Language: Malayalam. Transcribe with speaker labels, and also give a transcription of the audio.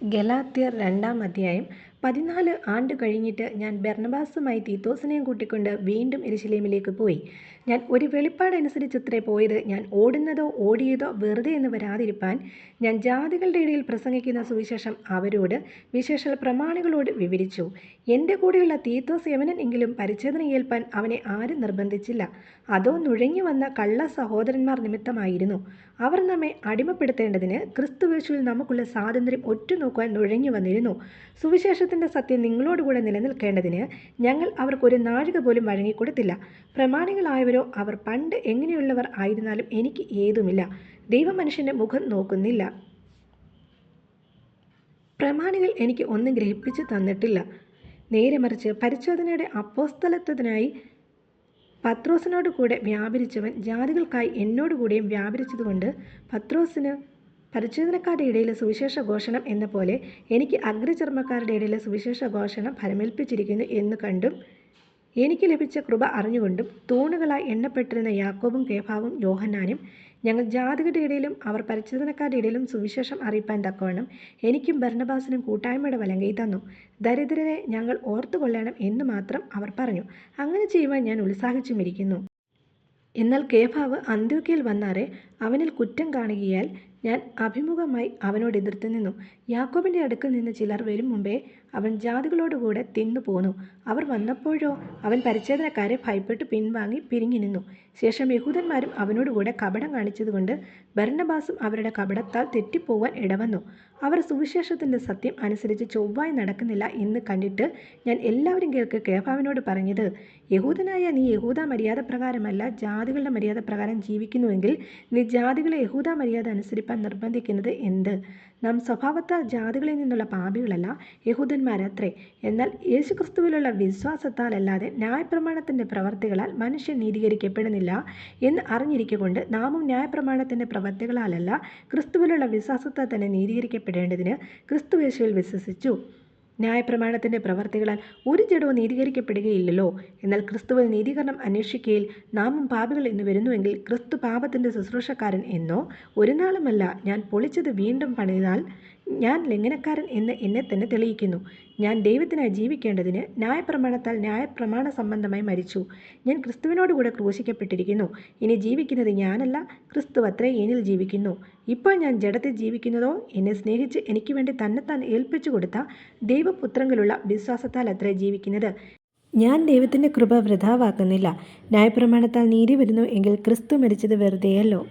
Speaker 1: ഗലാത്യർ രണ്ടാം അധ്യായം പതിനാല് ആണ്ട് കഴിഞ്ഞിട്ട് ഞാൻ ബർണബാസുമായി തീത്തോസിനെയും കൂട്ടിക്കൊണ്ട് വീണ്ടും എരിശിലേമിലേക്ക് പോയി. ഞാൻ ഒരു വെളിപ്പാടനുസരിച്ചത്രേ പോയത്. ഞാൻ ഓടുന്നതോ ഓടിയതോ വെറുതെ എന്ന് വരാതിരിപ്പാൻ ഞാൻ ജാതികളുടെ ഇടയിൽ പ്രസംഗിക്കുന്ന സുവിശേഷം അവരോട്, വിശേഷ പ്രമാണികളോട് വിവരിച്ചു. എന്റെ കൂടെയുള്ള തീത്തോസ് യവനൻ എങ്കിലും പരിച്ഛേദന ഏൽപ്പാൻ അവനെ ആരും നിർബന്ധിച്ചില്ല. അതോ നുഴഞ്ഞു വന്ന കള്ള സഹോദരന്മാർ നിമിത്തമായിരുന്നു. അവർ നമ്മെ അടിമപ്പെടുത്തേണ്ടതിന് ക്രിസ്തുവേശുവിൽ നമുക്കുള്ള സ്വാതന്ത്ര്യം ഒറ്റുനോക്കുവാൻ നുഴഞ്ഞുവന്നിരുന്നു. സുവിശേഷത്തിന്റെ സത്യം നിങ്ങളോടുകൂടെ നിലനിൽക്കേണ്ടതിന് ഞങ്ങൾ അവർക്കൊരു നാഴിക പോലും വഴങ്ങിക്കൊടുത്തില്ല. പ്രമാണികളായവരോ അവർ പണ്ട് എങ്ങനെയുള്ളവർ ആയിരുന്നാലും എനിക്ക് ഏതുമില്ല. ദൈവമനുഷ്യന്റെ മുഖം നോക്കുന്നില്ല. പ്രമാണികൾ എനിക്ക് ഒന്നും ഗ്രഹിപ്പിച്ച് തന്നിട്ടില്ല. നേരെ മറിച്ച് പരിശോധനയുടെ അപ്പോസ്ഥലത്വത്തിനായി പത്രോസിനോട് കൂടെ വ്യാപരിച്ചവൻ ജാതികൾക്കായി എന്നോടുകൂടിയും വ്യാപരിച്ചതുകൊണ്ട് പത്രോസിന് പരിച്ഛേദനക്കാരുടെ ഇടയിലെ സുവിശേഷ ഘോഷണം എന്ന പോലെ എനിക്ക് അഗ്രചർമ്മക്കാരുടെ ഇടയിലെ സുവിശേഷ ഘോഷണം ഫലമേൽപ്പിച്ചിരിക്കുന്നു എന്ന് കണ്ടും എനിക്ക് ലഭിച്ച കൃപ അറിഞ്ഞുകൊണ്ടും തൂണുകളായി എണ്ണപ്പെട്ടിരുന്ന യാക്കോബും കേഫാവും യോഹന്നാനും ഞങ്ങൾ ജാതികളുടെ ഇടയിലും അവർ പരിച്ഛേദനക്കാരുടെ ഇടയിലും സുവിശേഷം അറിയിപ്പാൻ തക്കവണ്ണം എനിക്കും ഭരണബാസിനും കൂട്ടായ്മയുടെ വലങ്കൈ തന്നു. ദരിദ്രരെ ഞങ്ങൾ ഓർത്തുകൊള്ളേണം എന്ന് മാത്രം അവർ പറഞ്ഞു. അങ്ങനെ ചെയ്യുവാൻ ഞാൻ ഉത്സാഹിച്ചുമിരിക്കുന്നു. എന്നാൽ കേഫാവ് അന്ത്യോക്കയിൽ വന്നാറെ അവനിൽ കുറ്റം കാണുകയാൽ ഞാൻ അഭിമുഖമായി അവനോട് എതിർത്തുനിന്നു. യാക്കോബിന്റെ അടുക്കൽ നിന്ന് ചിലർ വരും മുമ്പേ അവൻ ജാതികളോടുകൂടെ തിന്നു പോന്നു അവർ വന്നപ്പോഴോ അവൻ പരിച്ഛേദനക്കാരെ ഭയപ്പെട്ട് പിൻവാങ്ങി പിരിഞ്ഞുനിന്നു. ശേഷം യഹൂദന്മാരും അവനോടുകൂടെ കപടം കാണിച്ചതുകൊണ്ട് ഭരണബാസും അവരുടെ കപടത്താൽ തെറ്റിപ്പോവാൻ ഇടവന്നു. അവർ സുവിശേഷത്തിന്റെ സത്യം അനുസരിച്ച് ചൊവ്വായി നടക്കുന്നില്ല എന്ന് കണ്ടിട്ട് ഞാൻ എല്ലാവരും കേൾക്ക് കേഫാവിനോട് പറഞ്ഞത്, യഹൂദനായ നീ യഹൂദ മര്യാദ പ്രകാരമല്ല ജാതികളുടെ മര്യാദ പ്രകാരം ജീവിക്കുന്നുവെങ്കിൽ നീ ജാതികളെ യഹൂദമര്യാദ അനുസരിപ്പാൻ നിർബന്ധിക്കുന്നത് എന്ത്? നാം സ്വഭാവത്താൽ ജാതികളിൽ നിന്നുള്ള പാപികളല്ല, യഹൂദന്മാരത്രേ. എന്നാൽ യേശുക്രിസ്തുവിലുള്ള വിശ്വാസത്താലല്ലാതെ ന്യായപ്രമാണത്തിന്റെ പ്രവർത്തികളാൽ മനുഷ്യൻ നീതീകരിക്കപ്പെടുന്നില്ല എന്ന് അറിഞ്ഞിരിക്കകൊണ്ട് നാമും ന്യായപ്രമാണത്തിന്റെ പ്രവർത്തികളാലല്ല ക്രിസ്തുവിലുള്ള വിശ്വാസത്താൽ തന്നെ നീതീകരിക്കപ്പെടേണ്ടതിന് ക്രിസ്തുയേശുവിൽ വിശ്വസിച്ചു. ന്യായപ്രമാണത്തിന്റെ പ്രവർത്തികളാൽ ഒരു ജഡവും നീതീകരിക്കപ്പെടുകയില്ലല്ലോ. എന്നാൽ ക്രിസ്തുവിൽ നീതീകരണം അന്വേഷിക്കയിൽ നാമും പാപികൾ എന്ന് വരുന്നുവെങ്കിൽ ക്രിസ്തു പാപത്തിന്റെ ശുശ്രൂഷക്കാരൻ എന്നോ? ഒരു നാളുമല്ല ഞാൻ പൊളിച്ചത് വീണ്ടും പണിതാൽ ഞാൻ ലംഘനക്കാരൻ എന്ന് തന്നെ തെളിയിക്കുന്നു. ഞാൻ ദൈവത്തിനായി ജീവിക്കേണ്ടതിന് ന്യായപ്രമാണത്താൽ ന്യായപ്രമാണസംബന്ധമായി മരിച്ചു. ഞാൻ ക്രിസ്തുവിനോടുകൂടെ ക്രൂശിക്കപ്പെട്ടിരിക്കുന്നു. ഇനി ജീവിക്കുന്നത് ഞാനല്ല, ക്രിസ്തുവത്രേ എന്നിൽ ജീവിക്കുന്നു. ഇപ്പോൾ ഞാൻ ജഡത്തിൽ ജീവിക്കുന്നതോ എന്നെ സ്നേഹിച്ച് എനിക്കുവേണ്ടി തന്നെത്താൻ ദൈവപുത്രങ്ങളുള്ള വിശ്വാസത്താൽ വിശ്വാസത്താലത്രേ ജീവിക്കുന്നത്. ഞാൻ ദൈവത്തിന്റെ കൃപ വൃഥാവാക്കുന്നില്ല. ന്യായപ്രമാണത്താൽ നീതി വരുന്നു എങ്കിൽ ക്രിസ്തു മരിച്ചത് വെറുതെയല്ലോ.